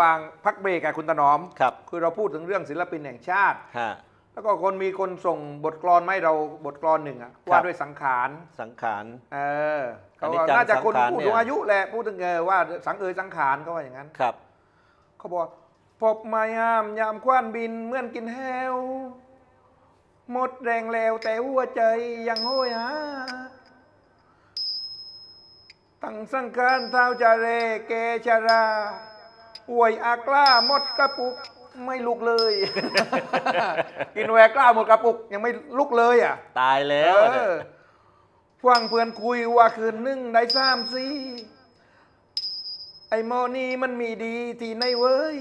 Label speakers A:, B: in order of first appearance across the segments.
A: ระหว่างพักเบรกกับคุณถนอม
B: ครับ
A: คือเราพูดถึงเรื่องศิลปินแห่งชาติ
B: ฮะ
A: แล้วก็คนมีคนส่งบทกลอนมาให้เราบทกลอนหนึ่งอะ
B: ครับ
A: ว่าด้วยสังขาร
B: สังขาร
A: เออ
B: อั
A: เขา
B: นนี้
A: ว่า
B: จัง
A: น่าจะคน
B: สังขาร
A: ผู้
B: เนี่ย
A: สูงอายุแหละพูดถึงเออว่าสังเอยสังขารเขาว่าอย่างนั้น
B: ครับ
A: เขาบอกว่าพบมายามยามคว้านบินเหมื่อนกินแฮวหมดแรงแล้วแต่หัวใจยังโหยหาตั้งสังขารเท้าจะเรเกชรา อวยอากล้าหมดกระปุกไม่ลุกเลย กินแหวกล้าหมดกระปุกยังไม่ลุกเลยอะ
B: ตายแล้ว
A: เออฟังเพื่อนคุยว่าคืนหนึ่งได้สามสีไอ้หมอนี่มันมีดีที่ในเว้ย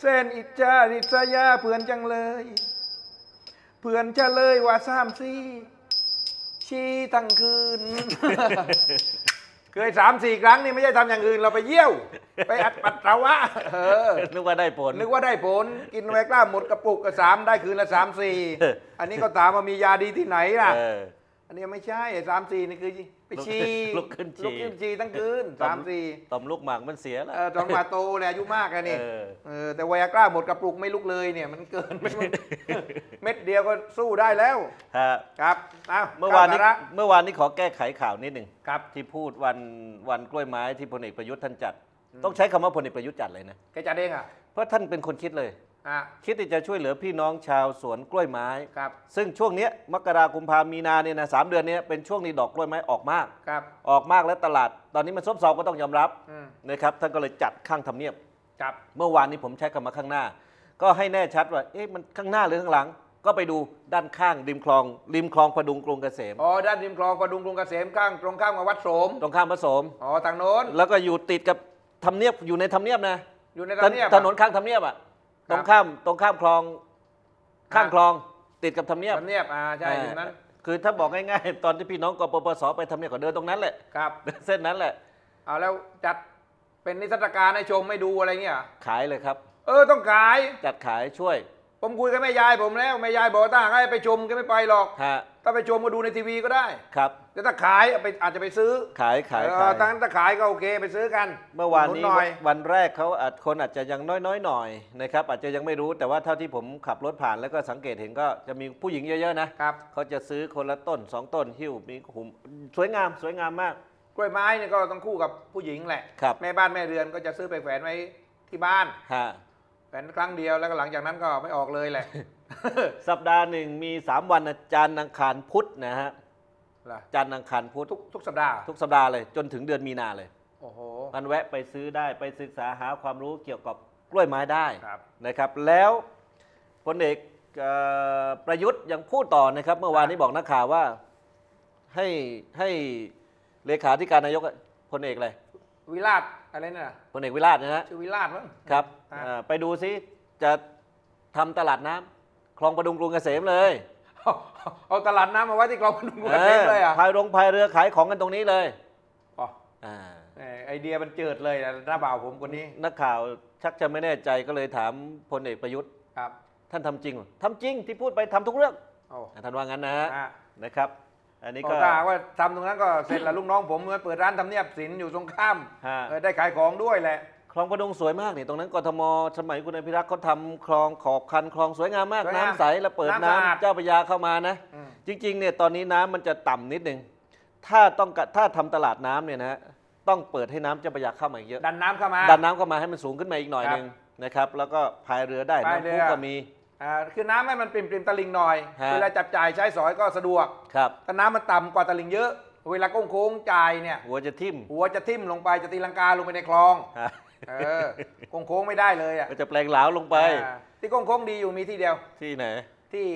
A: เส้นอิจฉาริษยาเพื่อนจังเลย เพื่อนจะเลยว่าสามสีชี้ทั้งคืน เคยสามสี่ครั้งนี่ไม่ใช่ทำอย่างอื่นเราไปเยี่ยว ไปอัดปัสสาวะเออ
B: นึกว่าได้ผล
A: นึกว่าได้ผลกินแวกล้าหมดกระปุกก็สามได้คืนละสามสี่
B: เออ
A: อันนี้ก็ถามว่ามียาดีที่ไหนล่ะ
B: เออ
A: อันนี้ไม่ใช่สามสี่นี่คือไปฉี่
B: ลุกขึ้นฉี่
A: ลุกขึ้นฉี่ทั้งคืนสามสี่
B: ต่อมลูกหมากมันเสียแล้ว
A: เออตอนมาโตเลยอายุมากแล้วนี่
B: เออ
A: เออแต่แวกล้าหมดกระปุกไม่ลุกเลยเนี่ยมันเกินเม็ดเดียวก็สู้ได้แล้ว
B: ฮะ
A: ครับอ้าว
B: เมื่อวานนี้
A: ข้สระ
B: เมื่อวานนี้ขอแก้ไขข่าวนิดหนึ่ง
A: ครับ
B: ที่พูดวันวันกล้วยไม้ที่พลเอกประยุทธ์ท่านจัด ต้องใช้คำว่าพลเอกประยุทธ์จัดเลยนะ
A: แกจัดเองอะ
B: เพราะท่านเป็นคนคิดเลย
A: อะ
B: คิดที่จะช่วยเหลือพี่น้องชาวสวนกล้วยไม้
A: ครับ
B: ซึ่งช่วงเนี้ยมกราคมพามีนาเนี่ยนะสามเดือนเนี้ยเป็นช่วงนี้ดอกกล้วยไม้ออกมาก
A: ครับ
B: ออกมากและตลาด ตอนนี้มันซบเซาก็ต้องยอมรับ
A: อืม
B: นะครับท่านก็เลยจัดข้างทำเนียบ
A: ครับ
B: เมื่อวานนี้ผมใช้คำว่าข้างหน้า ก็ให้แน่ชัดว่าเอ๊ะมันข้างหน้าหรือข้างหลัง ก็ไปดูด้านข้างริมคลองริมคลองพดุงกรุงเกษม
A: อ๋อ ด้านริมคลองประดุงกรุงเกษมข้างตรงข้ามกับวัดโสม
B: ตรงข้ามผสม
A: อ๋อ ทางโน้น
B: แล้วก็อยู่ติดกับทำเนียบอยู่ในทำเนียบนะ
A: อยู่ใน
B: ถ
A: ทำเนียบ
B: ถนนข้างทำเนียบอะ
A: ครับ
B: ตรงข้ามตรงข้ามคลอง ข้างคลองติดกับทำเนียบ
A: ทำเนียบอ่าใช่อยู่นั้น
B: คือถ้าบอกง่ายๆ ตอนที่พี่น้องกปปสไปทำเนียบก็เดินตรงนั้นแหละ
A: ครับ
B: เส้นนั้นแหละ
A: เอาแล้วจัดเป็นนิทรรศการให้ชมให้ดูอะไรเงี้ย
B: ขายเลยครับ
A: เออต้องขาย
B: จัดขายช่วย
A: ผมคุยกับแม่ยายผมแล้วแม่ยายบอกว่าถ้าให้ไปชมก็ไม่ไปหรอก
B: ฮะ
A: ถ้าไปชมก็ดูในทีวีก็ได้
B: ครับ
A: แต่ถ้าขายเอาไปอาจจะไปซื้อ
B: ขายขาย
A: เอ
B: ขา
A: อยทั้งถ้าขายก็โอเคไปซื้อกัน
B: เมื่อวาน
A: ดห
B: นี้
A: หน่อย
B: วันแรกเขาอาจคนอาจจะยังน้อยๆหน่อยนะครับอาจจะยังไม่รู้แต่ว่าเท่าที่ผมขับรถผ่านแล้วก็สังเกตเห็นก็จะมีผู้หญิงเยอะๆนะครับ เขาจะซื้อคนละต้นสองต้นหิ้วมีหุมสวยงามสวยงามมาก
A: กล้วยไม้เนี่ยก็ต้องคู่กับผู้หญิงแหละ
B: ครับ
A: แม่บ้านแม่เรือนก็จะซื้อไปแฝนไว้ที่บ้าน
B: ฮะ
A: แฝนครั้งเดียวแล้วก็หลังจากนั้นก็ไม่ออกเลยแหละ
B: สัปดาห์หนึ่งมี 3 วันนะจันทร์อังคารพุธนะฮะ
A: ล่ะ
B: จันทร์อังคารพุธ
A: ทุกทุกสัปดาห์
B: ทุกสัปดาห์เลยจนถึงเดือนมีนาเลย
A: โอ้โห
B: มันแวะไปซื้อได้ไปศึกษาหาความรู้เกี่ยวกับกล้วยไม้ได้
A: ครับ
B: นะครับ แล้วพลเอกเอ่อประยุทธ์ยังพูดต่อนะครับ เมื่อวานนี้บอกนักข่าวว่า ให้ให้เลขาธิการนายกอะพลเอกอะไร
A: วิราชอะไรน่ะ
B: พลเอกวิราชนะฮะ
A: ชื่อวิราชมั้ง
B: ครับ
A: อ่า
B: เอ่อไปดูซิจะทำตลาดน้ำ คลองประดุงกรุงเกษมเลย
A: เอาเอาตลาดน้ำมาไว้ที่คลองพดุงกรุงเกษมเลยอะ
B: พายรงพายเรือขายของกันตรงนี้เลย
A: อ๋อ
B: อ่า
A: แหมไอเดียมันเจิดเลยนะหน้าบ่าวผมคนนี้
B: นักข่าวชักจะไม่แน่ใจก็เลยถามพลเอกประยุทธ์
A: ครับ
B: ท่านทำจริงเหรอทำจริงที่พูดไปทำทุกเรื่อง
A: โอ้
B: ท่านว่างั้นนะฮะ
A: อะ
B: นะครับ อันนี้
A: ก็
B: ก็
A: ถ้าหากว่าทำตรงนั้นก็เสร็จแล้วลูกน้องผมเปิดร้านทำเนียบสินอยู่ตรงข้าม
B: ฮะ
A: เออได้ขายของด้วยแหละ
B: คลองประดงสวยมากนี่ตรงนั้นกทมสมัยคุณอภิรักษ์เขาทำคลองขอบคันคลองสวยงามมาก
A: สวยงาม
B: น้ำใสแล้วเปิด
A: น้ำ
B: น้ำ
A: สะอาด
B: เจ้าพระยาเข้ามานะ
A: อืม
B: จริงๆเนี่ยตอนนี้น้ำมันจะต่ำนิดนึง ถ้าต้องการถ้าทำตลาดน้ำเนี่ยนะฮะต้องเปิดให้น้ำเจ้าพระยาเข้ามาอีกเยอะ
A: ดันน้ำเข้ามา
B: ดันน้ำเข้ามาให้มันสูงขึ้นมาอีกหน่อย
A: ครับ
B: นึงนะครับ แล้วก็พายเรือได้
A: พายเรือ
B: น้ำพุก็มี
A: อ่าคือน้ำให้มันปริมปริมๆตะลิงหน่อย
B: ฮะ
A: เวลาจับจ่ายใช้สอยก็สะดวก
B: ครับ
A: ถ้าน้ำมันต่ำกว่าตะลิงเยอะ เวลาโค้งๆจ่ายเนี่ย
B: หัวจะทิ่ม
A: หัวจะทิ่มลงไปจะตีลังกาลงไปในคลอง
B: ฮะ
A: เออโค้งๆไม่ได้เลยอะ
B: ก็จะแปลงหลาวลงไป
A: อ่าที่โค้งๆดีอยู่มีที่เดียว
B: ที่ไหน
A: ที่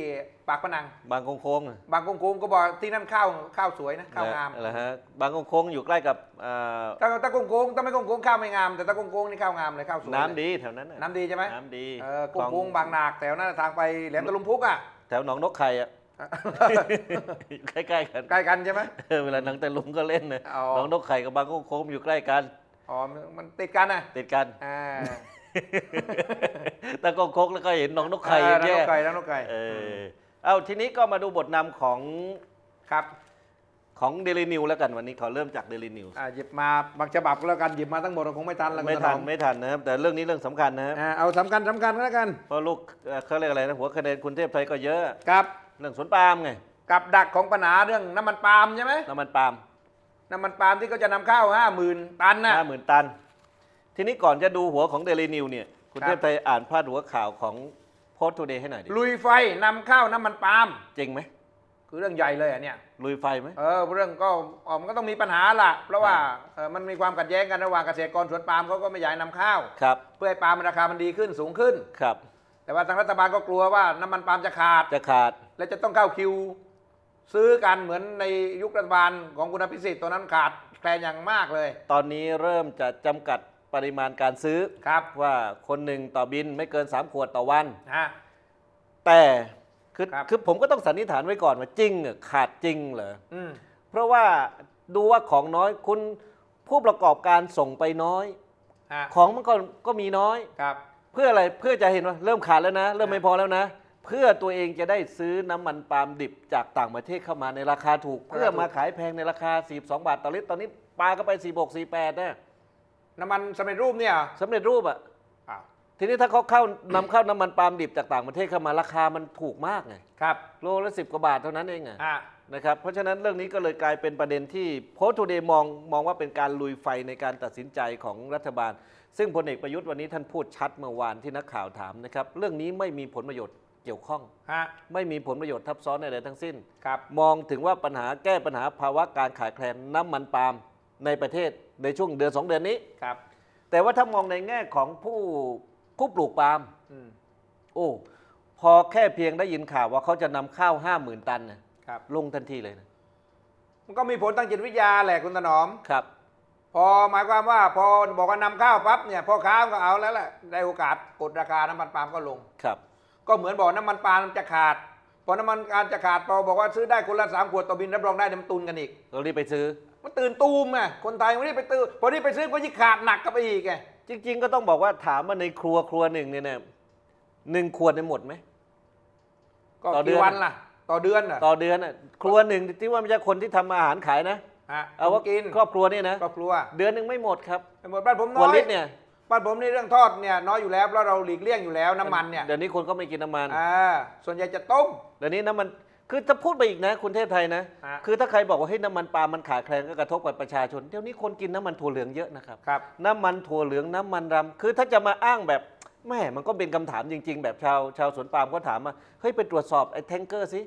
A: ปากพนัง
B: บางโค้งๆอะ
A: บางโค้งๆก็บอกที่นั่นข้าวข้าวสวยนะข้าวงาม
B: เหรอฮะบางโค้งๆอยู่ใกล้กับเอ่อ
A: ถ้าถ้าโค้งๆถ้าไม่โค้งๆข้าวไม่งาม แต่ถ้าโค้งๆนี่ข้าวงามเลยข้าวสวย
B: น้ำดีแถวนั้นน่ะ
A: น้ำดีใช่ไหม
B: น้ำดี
A: เออ
B: คลอง
A: โค้งๆบางนาแถวนั้นทางไปแหลมตะลุมพุกอะ
B: แถวหนองนกไข่อะ อยู่ใกล้ๆกัน
A: ใกล้กันใช่ไหม
B: เออเวลาหนังแต่ลุมก็เล่นนะ
A: อ๋อ
B: หนองนกไข่กับบางโค้งๆอยู่ใกล้กัน
A: อ๋อมันติดกันนะ
B: ติดกัน
A: อ่า
B: แต่ก็โค้งแล้วก็เห็นหนองนกไข่
A: เออ
B: แย่
A: น้ำนกไก่น้ำนกไก่
B: เออเอาทีนี้ก็มาดูบทนำของ
A: ครับ
B: ขของเดลินิวแล้วกันวันนี้ขอเริ่มจากเดลินิว
A: อ่าหยิบมาบางฉบับก็แล้วกันหยิบมาทั้งหมดคงไม่ทันแล้ว
B: ไม่
A: คุณ
B: ทัน
A: ถอ
B: ไม่ทันนะครับ แต่เรื่องนี้เรื่องสำคัญนะครับ
A: อ่าเอาสำคัญสำคัญก็แล้วกัน
B: เพราะลูกเอ่อเขาเรียกอะไรนะหัวคะแนนคุณเทพไทยก็เยอะ
A: กับ
B: เรื่องสวนปาล์มไง
A: กับดักของปัญหาเรื่องน้ำมันปาล์มใช่ไหม
B: น้ำมันปาล์ม
A: น้ำมันปาล์มที่เขาจะนำเข้าห้าหมื่นตันนะ
B: ห้าหมื่นตัน ทีนี้ก่อนจะดูหัวของเดลินิวเนี่ยคุณ
A: ครับ
B: เทพไทยอ่านพาดหัวข่าวของโพสต์ทูเดย์ให้หน่อยดิ
A: ลุยไฟนำเข้าน้ำมันปาล์ม
B: จริงไหม
A: คือเรื่องใหญ่เลยอะเนี่ย
B: ลุยไฟไหม
A: เออเรื่องก็อ๋อมันก็ต้องมีปัญหาล่ะ เพราะว่าเออมันมีความขัดแย้งกันระหว่างเกษตรกรสวนปาล์มเขาก็ไม่อยากให้นำข้าว
B: ครับ
A: เพื่อให้ปาล์มมันราคามันดีขึ้นสูงขึ้น
B: ครับ
A: แต่ว่าทางรัฐบาลก็กลัวว่าน้ำมันปาล์มจะขาด
B: จะขาด
A: และจะต้องเข้าคิว ซื้อกันเหมือนในยุครัฐบาลของคุณอภิสิทธิ์ตัวนั้นขาดแคลนอย่างมากเลย
B: ตอนนี้เริ่มจะจำกัดปริมาณการซื้อ
A: ครับ
B: ว่าคนหนึ่งต่อบินไม่เกิน 3 ขวดต่อวัน
A: ฮะ
B: แต่คือ
A: ครับ
B: คือผมก็ต้องสันนิษฐานไว้ก่อนว่าจริงเหรอขาดจริงเหรอ
A: อืม
B: เพราะว่าดูว่าของน้อยคุณผู้ประกอบการส่งไปน้อย
A: ฮะ
B: ของมันก็ก็มีน้อย
A: ครับ
B: เพื่ออะไรเพื่อจะเห็นว่าเริ่มขาดแล้วนะ เริ่ม
A: อ่า
B: ไม่พอแล้วนะ เพื่อตัวเองจะได้ซื้อน้ำมันปาล์มดิบจากต่างประเทศเข้ามาในราคาถูก เพื่อมาขายแพงในราคา 42 บาทต่อลิตรตอนนี้ปลาก็ไป 46 48นะ
A: น้ำมันสำเร็จรูปเนี่ยเหรอ
B: สำเร็จรูปอะ
A: อ้าว
B: ทีนี้ถ้าเขาเข้านำเข้าน้ำมันปาล์มดิบจากต่างประเทศเข้ามาราคามันถูกมากไง
A: ครับ
B: โลละสิบกว่าบาทเท่านั้นเองอะ
A: อะ
B: นะครับเพราะฉะนั้นเรื่องนี้ก็เลยกลายเป็นประเด็นที่โพสต์ทูเดย์มองมองว่าเป็นการลุยไฟในการตัดสินใจของรัฐบาล ซึ่งพลเอกประยุทธ์วันนี้ท่านพูดชัดเมื่อวานที่นักข่าวถามนะครับเรื่องนี้ไม่มีผลประโยชน์ เกี่ยวข้อง
A: ฮะ
B: ไม่มีผลประโยชน์ทับซ้อนใดๆทั้งสิ้น
A: ครับ
B: มองถึงว่าปัญหาแก้ปัญหาภาวะการขาดแคลนน้ำมันปาล์มในประเทศในช่วงเดือนสองเดือนนี้
A: ครับ
B: แต่ว่าถ้ามองในแง่ของผู้ผู้ปลูกปาล์ม
A: อืม
B: โอ้พอแค่เพียงได้ยินข่าวว่าเขาจะนำข้าวห้าหมื่นตันนะครับ ลงทันทีเลยนะ
A: มันก็มีผลทางจิตวิทยาแหละคุณถนอม
B: ครับ
A: พอหมายความว่าพอบอกว่านำเข้าวปั๊บเนี่ยพ่อค้าก็เอาแล้วแหละได้โอกาสกดราคาน้ำมันปาล์มก็ลง
B: ครับ
A: ก็เหมือนบอกน้ำมันปาล์มจะขาดพอน้ำมันการจะขาดพอบอกว่าซื้อได้คนละสามขวดต่อบินรับรองได้เดี๋ยวมันตุนกันอีก
B: เรารีบไปซื้อ
A: มันตื่นตูมไงคนไทยมันรีบไปตื่นพอรีบไปซื้อก็ยิ่งขาดหนักก็ไปอีกไง
B: จริง ๆ ก็ต้องบอกว่าถามว่าในครัวครัวหนึ่งเนี่ยนะหนึ่งขวดเนี่ยหมดไหม
A: ก็
B: ต่อเดือน
A: กี่วันล่ะ ต่อเดือนอะ
B: ต่อเดือนน่ะครัวหนึ่งที่ว่าไม่ใช่คนที่ทำอาหารขายนะ
A: ฮะ
B: เอาว่า
A: กิน
B: ครอบครัวเนี่ยนะ
A: ครอบครัว
B: เดือนหนึ่งไม่หมดครับ
A: ไปหมดบ้านผม
B: ขว
A: น้
B: ด
A: อย
B: ลิตรเนี่ย
A: บ้านผมนี่เรื่องทอดเนี่ยน้อยอยู่แล้วเพราะเราหลีกเลี่ยงอยู่แล้วน้ำมันเนี่ย
B: เดี๋ยวนี้คนก็ไม่กินน้ำมัน
A: อ่าส่วนใหญ่จะต้ม
B: เดี๋ยวนี้น้ำมันคือถ้าพูดไปอีกนะ คุณเทพไทยนะะคือถ้าใครบอกว่าเฮ้น้ำมันปาล์มมันขาดแคลนก็กระทบกับประชาชนเดี๋ยวนี้คนกินน้ำมันถั่วเหลืองเยอะนะครับ
A: ครับ
B: น้ำมันถั่วเหลืองน้ำมันรำคือถ้าจะมาอ้างแบบแม่มันก็เป็นคำถามจริง ๆ แบบชาวชาวสวนปาล์มก็ถามมาเฮ้ยไปตรวจสอบไอ้แทงเกอร์สิ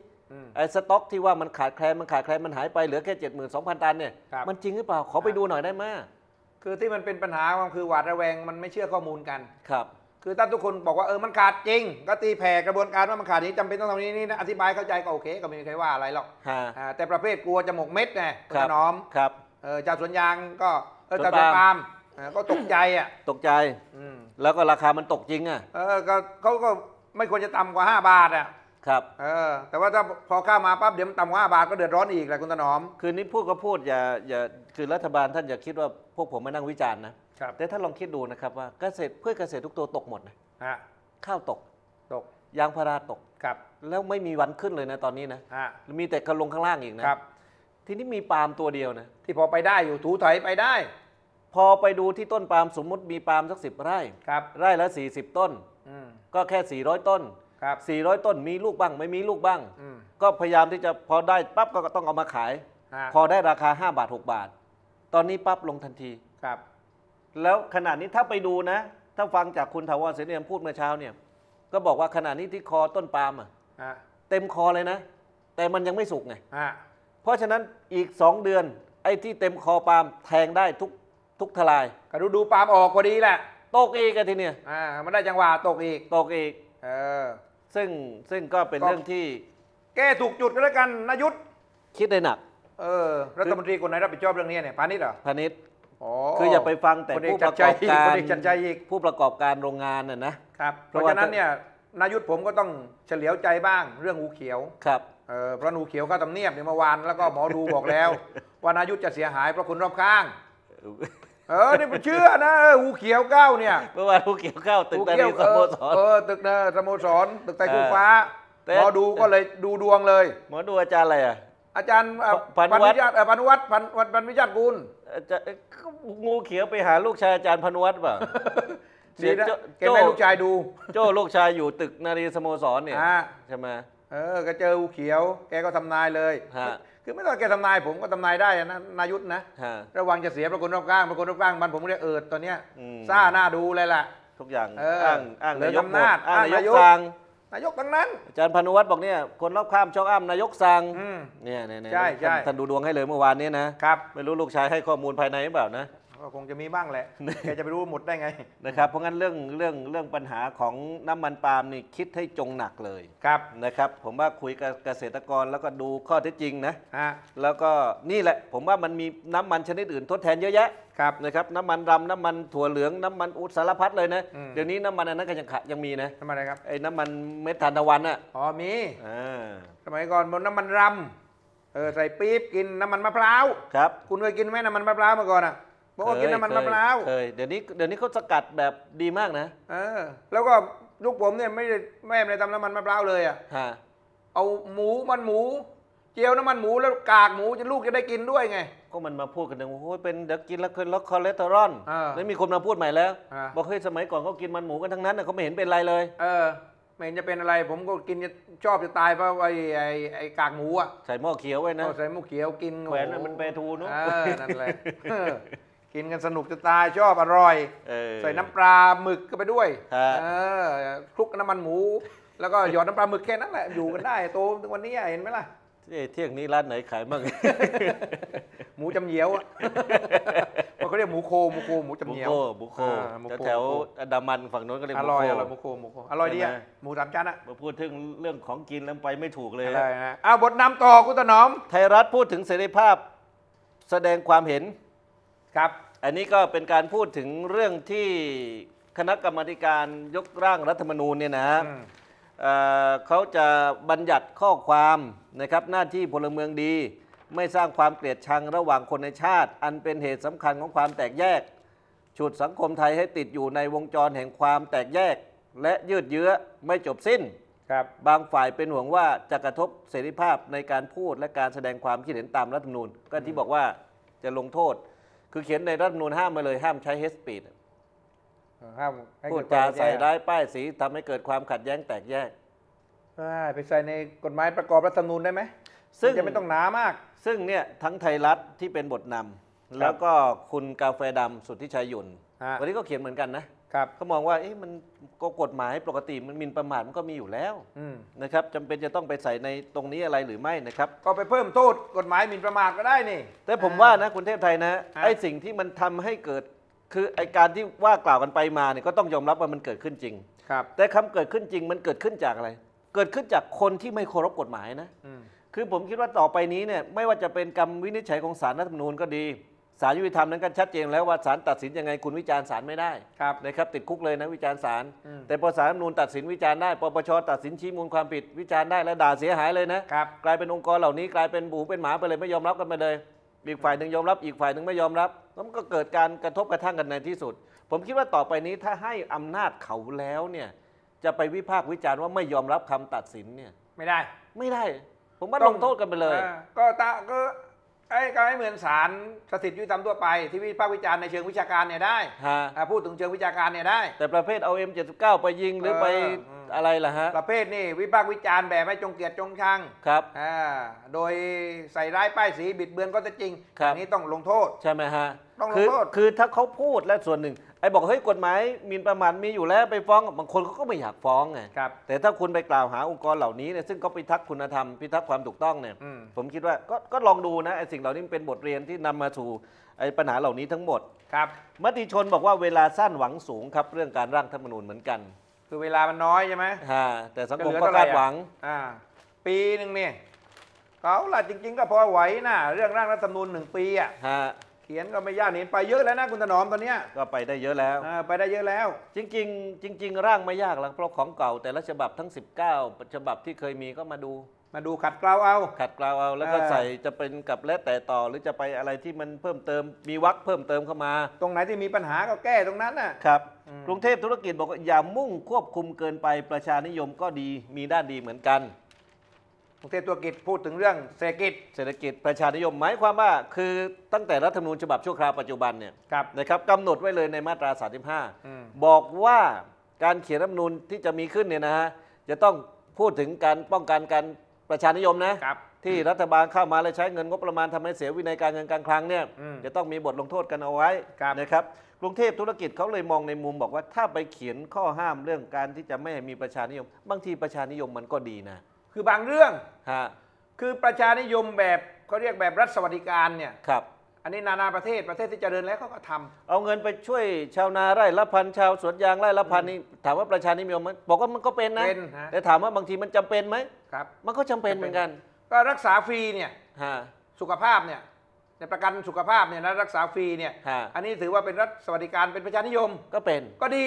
B: ไอ้สต็อกที่ว่ามันขาดแคลนมันขาดแคลนมันหายไปเหลือแค่ 72,000 ตันเนี่ย มันจริงหรือเปล่า ขอไปดูหน่อยได้ไหม
A: คือที่มันเป็นปัญหามันคือหวาดระแวงมันไม่เชื่อข้อมูลกัน
B: ครับ
A: คือถ้าทุกคนบอกว่าเออมันขาดจริง ก็ตีแผ่กระบวนการว่ามันขาดนี้จำเป็นต้องทำนี้นี่นะอธิบายเข้าใจก็โอเคก็ไม่มีใครว่าอะไรหรอก
B: ฮะ
A: อ่าแต่ประเภทกลัวจะหมกเม็ดไง
B: ครั
A: ถ
B: บ
A: นอม
B: ครับ
A: เออชาวสวนยางก็เออ
B: สวน
A: ชาวสวน
B: ปา
A: ปา
B: ล์
A: ล์
B: ม
A: มเออก็ตกใจอะ
B: ตกใจ
A: อืม
B: แล้วก็ราคามันตกจริงอะ
A: เออก็เขาก็ไม่ควรจะต่ำกว่า 5 บาทอะ
B: ครับ
A: เออ แต่ว่าถ้าพอข้าวมาปั๊บเดี๋ยวมันต่ำกว่า5บาทก็เดือดร้อนอีกแหละคุณถนอม
B: คืนนี้พูดก็พูดอย่าอย่าคือรัฐบาลท่านอย่าคิดว่าพวกผมมานั่งวิจารณ์นะครับ แต่ถ้าลองคิดดูนะครับว่าเกษตรพืชเกษตรทุกตัวตกหมดนะ
A: ฮะ
B: ข้าวตก
A: ตก
B: ยางพาราตก
A: ครับ
B: แล้วไม่มีวันขึ้นเลยนะตอนนี้นะ
A: ฮะ
B: มีแต่กระลงข้างล่างอีกนะครับ ทีนี้มีปาล์มตัวเดียวนะ
A: ที่พอไปได้อยู่ถูไถไปได้
B: พอไปดูที่ต้นปาล์มสมมุติมีปาล์มสักสิบไร่
A: ครับ
B: ไร่ละ 40 ต้น
A: อืม
B: ก็แค่ 400 ต้น
A: ครับ
B: 400 ต้นมีลูกบ้าง ไม่มีลูกบ้าง
A: อืม
B: ก็พยายามที่จะพอได้ปั๊บก็ต้องเอามาขาย
A: ฮะ
B: พอได้ราคา 5 บาท 6 บาท ตอนนี้ปั๊บลงทันที
A: ครับ
B: แล้วขณะนี้ถ้าไปดูนะ ถ้าฟังจากคุณถาวรเสนียมพูดเมื่อเช้าเนี่ย ก็บอกว่าขณะนี้ที่คอต้นปาล์มอะ
A: ฮะ
B: เต็มคอเลยนะ แต่มันยังไม่สุกไง
A: ฮะ
B: เพราะฉะนั้นอีก 2 เดือนไอ้ที่เต็มคอปาล์มแทงได้ทุกทุกทลาย
A: ก็ดูดูปาล์มออกพอดีแหละ
B: ตกอีกอะทีเนี่ย
A: อ่า มันได้จังหวะตกอีก
B: ตกอีก
A: เออ
B: ซึ่งซึ่งก็เป็น
A: ก็
B: เรื่องที่
A: แก้ถูกจุดก็แล้วกันนายุทธ
B: คิดได้หนัก
A: เออรัฐมนตรีคนไหนรับผิดชอบเรื่องนี้เนี่ยพาณิชย์เหรอ
B: พาณิชย์
A: อ๋อ
B: คืออย่าไปฟังแต่
A: คนเอก
B: ผู้ป
A: จั
B: ระ
A: ด
B: ก
A: ใจ
B: อบ
A: อีก
B: การ
A: คนเอกจัดใจอีก
B: ผู้ประกอบการโรงงานน่ะนะ
A: ครับเพ
B: เพราะ
A: ราะ
B: ว่า
A: ฉะนั้นเนี่ยนายุทธผมก็ต้องเฉลียวใจบ้างเรื่องหูเขียว
B: ครับ
A: เออเพราะหูเขียวเข้าทำเนียบเนี่ยเมื่อวานแล้วก็หมอดูบอกแล้ว ว่านายุทธจะเสียหายเพราะคนรอบข้าง เออนี่ผมเชื่อนะเออหูเขียวเก้าเนี่ย
B: เมื่อวานผู้เกี่ยวข้าวตึก
A: หู
B: ตา
A: เขีย
B: นี
A: ว
B: สโมสร
A: เออตึกเนอสโมสรตึกไตรคู่
B: เออ
A: ฟ้า
B: แต่
A: หมอดูก็เลยดูดวงเลย
B: หมอดูอาจารย์อะไรอะ
A: อาจารย์เอ่อ
B: พานุวัฒน์
A: วิญาตเอ่อพานุวัฒน์พันวัฒน์พันวิญาตกุล
B: อาจารย์เอ้ยงูเขียวไปหาลูกชายอาจารย์พานุวัฒน์เปล่า
A: ดีนะ
B: โจ้
A: แกไม่ให้ลูกชายดู
B: โจ้ลูกชายอยู่ตึกนารีสโมสรเนี่ย
A: อ่า
B: ใช่ไหม
A: เออก็เจองูเขียว แกก็ทำนายเลย
B: ฮะ
A: คือไม่ต้องแกทำนายผมก็ทำนายได้นะนายุทธนะ
B: ฮะ
A: ระวังจะเสียประคนรอบข้างประคนรอบข้างมันผมเรียกเอิดตอนเนี้ย
B: อืม
A: ซ่าหน้าดูเลยล่ะ
B: ทุกอย่าง
A: เออ
B: อ้างอ้าง
A: เหลือนา
B: ยกหม
A: อำนา
B: ด
A: จ
B: อ้าง
A: อ้าง
B: นายก
A: นายก
B: สั่ง
A: นายกทั้งนั้น
B: อาจารย์พานุวัฒน์บอกเนี่ยคนรอบข้ามชอบอ้างนายกสั่ง
A: อืม
B: เนี่ยเนี่ยเนี่ย
A: ใช่ใช่
B: ท่านท่านดูดวงให้เลยเมื่อวานนี้นะครับ ไม่รู้ลูกชายให้ข้อมูลภายในหรือเปล่านะ
A: ก็คงจะมีบ้างแหละ แกจะไปรู้หมดได้ไง
B: นะครับเพราะงั้นเรื่องเรื่องเรื่องปัญหาของน้ำมันปาล์มนี่คิดให้จงหนักเลย
A: ครับ
B: นะครับ ผมว่าคุยกับเกษตรกรแล้วก็ดูข้อเท็จจริงนะ
A: ฮะ
B: แล้วก็นี่แหละ ผมว่ามันมีน้ำมันชนิดอื่นทดแทนเยอะแยะ
A: ครับ
B: นะครับน้ำมันรำน้ำมันถั่วเหลืองน้ำมันอุตสารพัดเลยนะ
A: อืม
B: เดี๋ยวนี้น้ำมันอันนั้นก็ยังขะยังมีนะ
A: ทำไมอะไรครับ
B: ไอ้น้ำมันเม็ดทานตะวันอะ
A: อ๋อมี
B: อ่า
A: สมัยก่อนบนน้ำมันรำเออใส่ปี๊บกินน้ำมันมะพร้าว
B: ครับ
A: คุณเคยกินไหมน้ำมันมะพร้าวเมื่อก่อนอะ บอกว่ากินน้ำมันมะพร้าว
B: เคยเดี๋ยวนี้เดี๋ยวนี้เขาสกัดแบบดีมากนะ
A: เออแล้วก็ลูกผมเนี่ยไม่ได้แม่ไม่ได้ทำน้ำมันมะพร้าวเลยอะ
B: ฮะ
A: เอาหมูมันหมู เจียวน้ำมันหมูแล้วกากหมูจะลูกจะได้กินด้วยไง
B: ก็มันมาพูดกันนะโอ้ยเป็นเดี๋ยวกินแล้วเคยลดคอเลสเตอรอล
A: อ่า
B: แล้วมีคนมาพูดใหม่แล้ว
A: อ่า
B: บอกเฮ้ยสมัยก่อนเขากินมันหมูกันทั้งนั้นน่ะเขาไม่เห็นเป็นไรเลย
A: เออ ไม่เห็นจะเป็นอะไร ผมก็กินจะชอบจะตายเพราะไอ้ไอ้ไอ้กากหมูอะ
B: ใส่หม้อเขียวไว้นะ
A: เอาใส่หมูเขียวกิน
B: แขวน
A: โอ้โห
B: มันเปทูเนอะ
A: เออนั่นแหละเออ กินกันสนุกจะตายชอบอร่อย
B: เออ
A: ใส่น้ำปลาหมึกก็ไปด้วย
B: ฮะ
A: เออคลุกกับน้ำมันหมู แล้วก็หยอดน้ำปลาหมึกแค่นั้นแหละอยู่กันได้โตถึงวันนี้เห็นไหมล่ะ
B: เอ้ยเที่ยงนี้ร้านไหนขายบ้าง
A: หมูจำเยียวอะมันเขาเรียกหมูโคหมูโคหมูจำ
B: บุ
A: เยียว
B: โคบุโค
A: อ่าหมูโค
B: แถวๆอันดามันฝั่งโน้นก็เรียก
A: อ
B: บุ
A: ร่อย
B: โค
A: อร่อยหมูโคหมูโคอร่อยดีอะ
B: ใช่ไหม
A: หมูสามชั้นอะ
B: มาพูดถึงเรื่องของกินแล้วไปไม่ถูกเลย
A: อร่อยนะอ้าวบทนำต่อคุณถนอม
B: ไทยรัฐพูดถึงเสรีภาพ แสดงความเห็น
A: ครับ
B: อันนี้ก็เป็นการพูดถึงเรื่องที่คณะกรรมาธิการยกร่างรัฐธรรมนูญเนี่ยนะฮะ
A: อืม
B: เอ่อเขาจะบัญญัติข้อความนะครับหน้าที่พลเมืองดี ไม่สร้างความเกลียดชังระหว่างคนในชาติ อันเป็นเหตุสำคัญของความแตกแยก ฉุดสังคมไทยให้ติดอยู่ในวงจรแห่งความแตกแยก และยืดเยื้อไม่จบสิ้น
A: ครับ
B: บางฝ่ายเป็นห่วงว่าจะกระทบเสรีภาพในการพูดและการแสดงความคิดเห็นตามรัฐธรรมนูญก็ที่บอกว่าจะลงโทษ คือเขียนในรัฐธรรมนูญห้ามมาเลยห้ามใช้เฮสปีด
A: ห้ามให้
B: พู
A: เกิ
B: ด
A: ดคว
B: จาม
A: แตกแยก
B: ใส่ร้ายป้ายสีทำให้เกิดความขัดแย้งแตกแยก
A: ได้ไปใส่ในกฎหมายประกอบรัฐธรรมนูญได้ไหม
B: ซึ่ง
A: มันจะไม่ต้องหนามาก
B: ซึ่งเนี่ยทั้งไทยรัฐที่เป็นบทนำแล้วก็คุณกาแฟดำสุทธิชัยหยุ่น
A: ฮะ
B: วันนี้ก็เขียนเหมือนกันนะ ครับเขามองว่าเอ๊ะมันก็กฎหมายปกติมันหมินประมาทมันก็มีอยู่แล้ว
A: อืม
B: นะครับจำเป็นจะต้องไปใส่ในตรงนี้อะไรหรือไม่นะครับ
A: ก็ไปเพิ่มโทษกฎหมายหมิ่นประมาทก็ได้นี่
B: แต่ผมว่านะคุณเทพไทยนะ
A: ฮะ
B: ไอ้สิ่งที่มันทำให้เกิด คือไอ้การที่ว่ากล่าวกันไปมาเนี่ยก็ต้องยอมรับว่ามันเกิดขึ้นจริง
A: ครับ
B: แต่คำเกิดขึ้นจริงมันเกิดขึ้นจากอะไร เกิดขึ้นจากคนที่ไม่เคารพกฎหมายนะ
A: อืม
B: คือผมคิดว่าต่อไปนี้เนี่ยไม่ว่าจะเป็นคำวินิจฉัยของศาลรัฐธรรมนูญก็ดี ศาลยุติธรรมนั้นก็ชัดเจนแล้วว่าศาลตัดสินยังไงคุณวิจารณ์ศาลไม่ได้
A: ครับ
B: นะครับติดคุกเลยนะวิจารณ์ศาล
A: อืม
B: แต่พอศาลรัฐธรรมนูญตัดสินวิจารณ์ได้ปปชตัดสินชี้มูลความผิดวิจารณ์ได้และด่าเสียหายเลยนะ
A: ครับ
B: กลายเป็นองค์กรเหล่านี้กลายเป็นหมูเป็นหมาไปเลยไม่ยอมรับกันไปเลย อีกฝ่ายหนึ่งยอมรับอีกฝ่ายหนึ่งไม่ยอมรับแล้วมันก็เกิดการกระทบกระทั่งกันในที่สุด ผมคิดว่าต่อไปนี้ถ้าให้อำนาจเขาแล้วเนี่ยจะไปวิพากษ์วิจารณ์ว่าไม่ยอมรับคำตัดสินเนี่ย
A: ไม่ได้
B: ไม่ได้ ผมว่า
A: ต้
B: ล
A: อง
B: งโทษกันไปเลย
A: อ่าก็ตาก็ ไอ้ก็ให้เหมือนศาลสถิตยุติธรรมทั่วไปที่วิพากษ์วิจารณ์ในเชิงวิชาการเนี่ยได้
B: ฮะ
A: อ่าพูดถึงเชิงวิชาการเนี่ยได้
B: แต่ประเภทเอา M79 ไปยิงหรือไป
A: เอออืม
B: อะไรล่ะฮะ
A: ประเภทนี่วิพากษ์วิจารณ์แบบไม่จงเกลียดจงชัง
B: ครับ
A: อ่าโดยใส่ร้ายป้ายสีบิดเบือนก็จะจริง
B: ครับ
A: อันนี้ต้องลงโทษ
B: ใช่ไหมฮะ
A: ต้องลง
B: คือ
A: โทษ
B: คือถ้าเขาพูดและส่วนหนึ่ง ไอ้บอกเฮ้ยกฎหมายหมินประมาทมีอยู่แล้วไปฟ้องบางคนเขาก็ไม่อยากฟ้องไง
A: ครับ
B: แต่ถ้าคุณไปกล่าวหาองค์กรเหล่านี้เนี่ยซึ่งเขาพิทักษ์คุณธรรมพิทักษ์ความถูกต้องเนี่ย
A: อืม
B: ผมคิดว่าก็ก็ลองดูนะไอ้สิ่งเหล่านี้มันเป็นบทเรียนที่นำมาสู่ไอ้ปัญหาเหล่านี้ทั้งหมด
A: ครับ
B: มติชนบอกว่าเวลาสั้นหวังสูงครับเรื่องการร่างธรรมนูญเหมือนกัน
A: คือเวลามันน้อยใช่ไหม
B: ฮะแต่สังคม
A: จะเหลือ
B: ก็
A: เท่าไหร่
B: คาดหวัง
A: อ่า ปีหนึ่งเนี่ยเขาล่ะจริง ๆ ก็พอไหวนะเรื่องร่างรัฐธรรมนูญหนึ่งปีอะ
B: ฮะ
A: เขียนก็ไม่ยากนี่ไปเยอะแล้วนะคุณถนอมตอนเนี้ย
B: ก็ไปได้เยอะแล้ว
A: อ่าไปได้เยอะแล้ว
B: จริง ๆ จริง ๆ ร่างไม่ยากหรอกเพราะของเก่าแต่ละฉบับทั้ง 19 ฉบับที่เคยมีก็มาดู
A: มาดูขัดเกลาเอา
B: ขัดเกลาเอาแล้วก็
A: เออ
B: ใส่จะเป็นกับและแต่ต่อหรือจะไปอะไรที่มันเพิ่มเติมมีวรรคเพิ่มเติมเข้ามา
A: ตรงไหนที่มีปัญหาก็แก้ตรงนั้นน่ะ
B: ครับ
A: อืม
B: กรุงเทพธุรกิจบอกว่าอย่ามุ่งควบคุมเกินไปประชานิยมก็ดีมีด้านดีเหมือนกัน
A: กรุงเทพธุรกิจพูดถึงเรื่องเศรษฐกิจ
B: เศรษฐกิจประชานิยมหมายความว่าคือตั้งแต่รัฐธรรมนูญฉบับชั่วคราวปัจจุบันเนี่ย
A: ครับ
B: นะครับกำหนดไว้เลยในมาตรา
A: อืม
B: 35 บอกว่าการเขียนรัฐธรรมนูญที่จะมีขึ้นเนี่ยนะฮะจะต้องพูดถึงการป้องกันการประชานิยมนะ ครับ ที่รัฐบาลเข้ามาแล้วใช้เงินงบประมาณทำให้เสียวินัยการเงินการคลังเนี่ย
A: อืม
B: จะต้องมีบทลงโทษกันเอาไว้
A: ครับ
B: นะครับกรุงเทพธุรกิจเขาเลยมองในมุมบอกว่าถ้าไปเขียนข้อห้ามเรื่องการที่จะไม่ให้มีประชานิยม บางทีประชานิยมมันก็ดีนะ
A: คือบางเรื่อง
B: ฮะ
A: คือประชานิยมแบบเขาเรียกแบบรัฐสวัสดิการเนี่ย
B: ครับ
A: อันนี้นานาประเทศประเทศที่เจริญแล้วเขาก็ทำ
B: เอาเงินไปช่วยชาวนาไร่ละพันชาวสวนยางไร่ละพันนี่ถามว่าประชานิยมไหมบอกว่ามันก็เป็นนะ
A: เป็นฮะ
B: แต่ถามว่าบางทีมันจำเป็นไหม
A: ครับ
B: มันก็จำเป็นเหมือนกัน
A: ก็รักษาฟรีเนี่ย
B: ฮะ
A: สุขภาพเนี่ยในประกันสุขภาพเนี่ยนะรักษาฟรีเนี่ย
B: ฮะ
A: อันนี้ถือว่าเป็นรัฐสวัสดิการเป็นประชานิยม
B: ก็เป็น
A: ก็ดี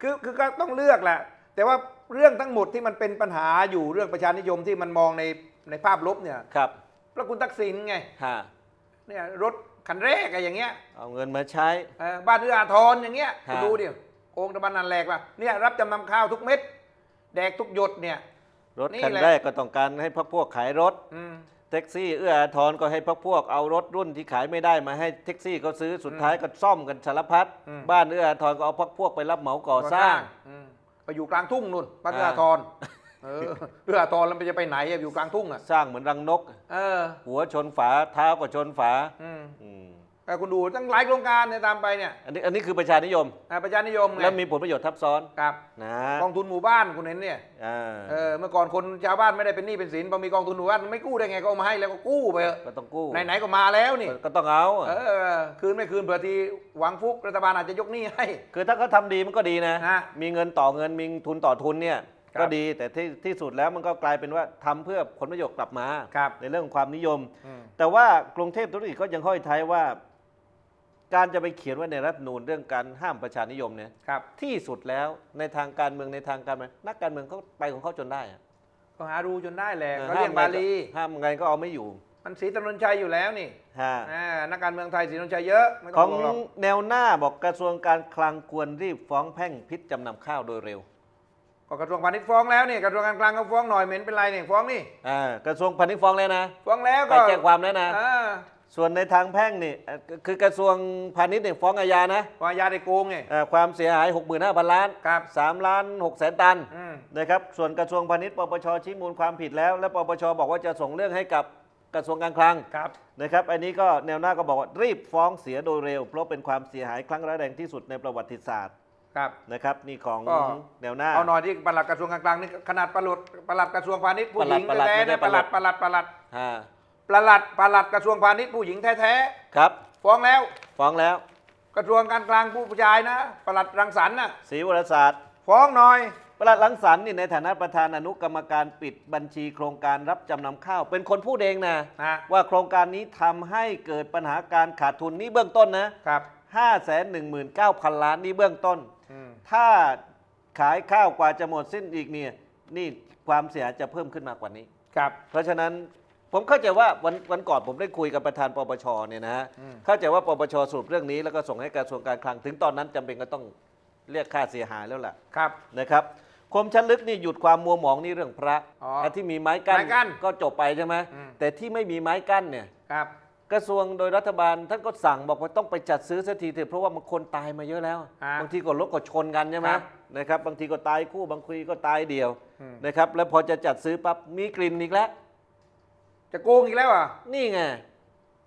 A: คือคือก็ต้องเลือกแหละ แต่ว่า เรื่องทั้งหมดที่มันเป็นปัญหาอยู่เรื่องประชานิยมที่มันมองในในภาพลบเนี่ย
B: ครับ
A: พระคุณทักษิณไง
B: ฮะ
A: เนี่ยรถคันแรกอะอย่างเงี้ย
B: เอาเงินมาใช้
A: เอ่อบ้านเอื้ออาทรอย่างเงี้ย
B: ฮะ
A: คุณดูดิโองตะบันนันแหลกว่ะเนี่ยรับจำนำข้าวทุกเม็ดแดกทุกหยดเนี่ย
B: รถ
A: นี่
B: คัน
A: แหละ
B: แรกก็ต้องการให้พักพวกขายรถ
A: อืม
B: แท็กซี่เอื้ออาทรก็ให้พักพวกเอารถรุ่นที่ขายไม่ได้มาให้แท็กซี่เขาซื้อสุดท้ายก็ซ่อมกันสารพัด
A: อืม
B: บ้านเอื้ออาทรก็เอาพักพวกไปรับเหมาก่อสร้าง
A: อืมไป อยู่กลางทุ่งนู่นบ้านเอื้ออา
B: อ่า
A: ทรเออเอื้ออาทรแล้วมันจะไปไหนอะอยู่กลางทุ่งอะ
B: สร้างเหมือนรังนก
A: เออ
B: หัวชนฝาเท้าก็ชนฝา
A: อืม
B: อืม
A: แต่คุณดูตั้งหลายโครงการเนี่ยตามไปเนี่ย
B: อันนี้อันนี้คือประชานิยม
A: อ่าประชานิยมไง
B: แล้วมีผลประโยชน์ทับซ้อน
A: ครับ
B: นะ
A: กองทุนหมู่บ้านคุณเห็นเนี่ย
B: อ่า
A: เออเมื่อก่อนคนชาวบ้านไม่ได้เป็นหนี้เป็นสินพอมีกองทุนหมู่บ้านไม่กู้ได้ไงก็เอามาให้แล้วก็กู้ไปเถอะ
B: ก็ต้องกู้
A: ไหนๆก็มาแล้วนี่
B: ก็ต้องเอา
A: เออคืนไม่คืนเผื่อทีหวังฟุกรัฐบาลอาจจะยกหนี้ให้
B: คือถ้าเขาทำดีมันก็ดีนะ
A: ฮะ
B: มีเงินต่อเงินมีทุนต่อทุนเนี่ย
A: ครับ
B: ก็ดีแต่ที่ที่สุดแล้วมันก็กลายเป็นว่าทำเพื่อผลประโยชน์กลับมา
A: ครับ
B: ในเรื่องของความนิยม
A: อืม
B: แต่ว่ากรุงเทพธุรกิจก็ยังห้อยท้ายว่า การจะไปเขียนไว้ในรัฐธรรมนูญเรื่องการห้ามประชานิยมเนี่ย
A: ครับ
B: ที่สุดแล้วในทางการเมืองในทางการเมืองนักการเมืองเขาไปของเขาจนได้อะ
A: ก็หารูจนได้แหละ
B: ออ
A: เขาเรียกบาลี
B: ห้ามไงก็เอาไม่อยู่
A: มันสีตำนนชัยอยู่แล้วนี่
B: ฮะ
A: อ่านักการเมืองไทยสีตำนนชัยเยอะไม่
B: ข
A: ต้อ
B: องง
A: ห่วงหรอก
B: แนวหน้าบอกกระทรวงการคลังควรรีบฟ้องแพ่งพิษจำนำข้าวโดยเร็ว
A: ก็กระทรวงพาณิชย์ฟ้องแล้วนี่กระทรวงการคลังก็ฟ้องหน่อยเหม็นเป็นไรเนี่ยฟ้องนี่
B: อ่ากระทรวงพาณิชย์ฟ้องแล้วนะ
A: ฟ้องแล้ว
B: ไป
A: ก็
B: แจ้งความแล้วนะ
A: อ่า
B: ส่วนในทางแพ่งนี่เอ่อคือกระทรวงพาณิชย์เนี่ยฟ้องอาญานะ
A: วายาได้โกงไง
B: เอ่อความเสียหาย 65,000 ล้าน
A: ครับ
B: 3ล้าน6แสนตัน
A: อืม
B: นะครับส่วนกระทรวงพาณิชย์ปปชชี้มูลความผิดแล้ว และปปชบอกว่าจะส่งเรื่องให้กับกระทรวงการคลัง
A: ครับ
B: นะครับ อันนี้ก็แนวหน้าก็บอกว่ารีบฟ้องเสียโดยเร็ว เพราะเป็นความเสียหายครั้งร้ายแรงที่สุดในประวัติศาสตร์
A: ครับ
B: นะครับ นี่ของ
A: ก็
B: แนวหน้า
A: เอาหน่อยที่ปลัดกระทรวงการคลังนี่ขนาดปลัดปลัดกระทรวงพาณิชย์ผู้หญิง
B: ปลัด
A: แท้ๆ
B: ไม่ได้
A: นะปลัด
B: ป
A: ป
B: ลั
A: ลั
B: ด
A: ดปลัด
B: อ่า
A: ปลัดปลัดกระทรวงพาณิชย์ผู้หญิงแท้
B: ครับ
A: ๆฟ้องแล้ว
B: ฟ้องแล้ว
A: กระทรวงการคลังผู้ชายนะปลัดรังสรรค์น่ะ
B: ศรีวรศาสตร์
A: ฟ้องหน่อย
B: ประหลัดลังสรรค์นี่ในฐานะประธานอนุกรรมการปิดบัญชีโครงการรับจำนำข้าว เป็นคนพูดเองนะ
A: นะ
B: ว่าโครงการนี้ทำให้เกิดปัญหาการขาดทุนนี่เบื้องต้นนะครับ 5 1 9 0 0 0 ล้านนี่เบื้องต้น
A: อืม
B: ถ้าขายข้าวกว่าจะหมดสิ้นอีกเนี่ยนี่ความเสียหายจะเพิ่มขึ้นมากกว่านี้
A: ครับ
B: เพราะฉะนั้น ผมเข้าใจว่าวันวันก่อนผมได้คุยกับประธานปปชเนี่ยนะฮะ
A: อืม
B: เข้าใจว่าปปชสรุปเรื่องนี้แล้วก็ส่งให้กระทรวงการคลังถึงตอนนั้นจำเป็นก็ต้องเรียกค่าเสียหายแล้วล่ะ
A: ครับ
B: นะครับคมชันลึกนี่หยุดความมัวหมองนี่เรื่องพระ
A: อ๋อ
B: ไอ้ที่มีไม้กั้น
A: ไม้กั้น
B: ก็จบไปใช่ไหม
A: อืม
B: แต่ที่ไม่มีไม้กั้นเนี่ย
A: ครับ
B: กระทรวงโดยรัฐบาลท่านก็สั่งบอกว่าต้องไปจัดซื้อสักทีเถอะเพราะว่ามันคนตายมาเยอะแล้ว
A: อ่า
B: บางทีก็รถก็ชนกันใช่ไหม
A: ครับ
B: นะครับ บางทีก็ตายคู่บางทีก็ตายเดียว
A: อืม
B: นะครับ แล้วพอจะจัดซื้อปั๊บมีกลิ่นอีกแล้ว
A: จะโกงอีกแล้วอะ
B: นี่ไง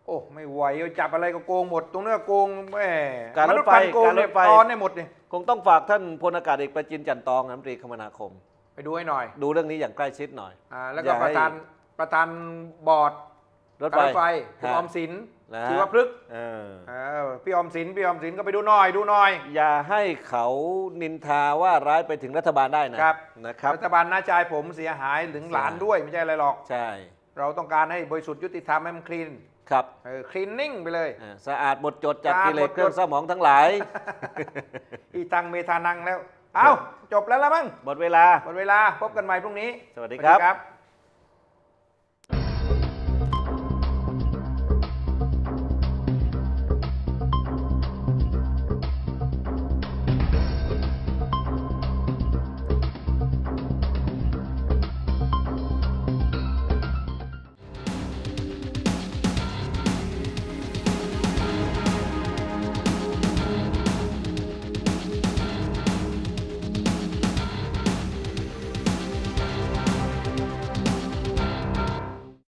A: โอ้ไม่ไหวจับอะไรก็โกงหมด ตรงเนี้ยโกงแหม
B: การรถไฟ
A: มนุษย์พันโกงเนี่ย
B: การรถไฟ
A: ตอนได้หมดเนี่ย
B: คงต้องฝากท่านพลอากาศเอกประจินจันทร์ตองรัฐมนตรีคมนาคม
A: ไปดูให้หน่อย
B: ดูเรื่องนี้อย่างใกล้ชิดหน่อย
A: อ่าแล้ว
B: อ
A: ก็
B: ย่า
A: ประ
B: ให้
A: ธานประธานบอร์ด
B: รถ
A: การรถ
B: ไฟ
A: ไฟคุณ
B: ฮะ
A: ออมสิน
B: นะฮะ
A: ชีวพฤกษ์
B: เออ
A: เออพี่ออมสินพี่ออมสินก็ไปดูหน่อยดูหน่อย
B: อย่าให้เขานินทาว่าร้ายไปถึงรัฐบาลได้นะครับ นะครับ
A: รัฐบาลน้าชายผมเสียหายถึงหลาน
B: ใช่
A: ด้วยไม่ใช่อะไรหรอก
B: ใช่
A: เราต้องการให้บริสุทธิ์ยุติธรรมให้มันคลีน
B: ครับ
A: เออคลีนนิ่งไปเลย
B: อ่าสะอาดหมดจดจาก
A: สะอาด
B: กิเล
A: หม
B: ส
A: ดจด
B: เครื่องสมองทั้งหลาย
A: อีตังเมทานังแล้ว เอ้าจบแล้วละมั้ง
B: หมดเวลา
A: หมดเวลาพบกันใหม่พรุ่งนี้
B: สวัสดีครับ
A: ครับ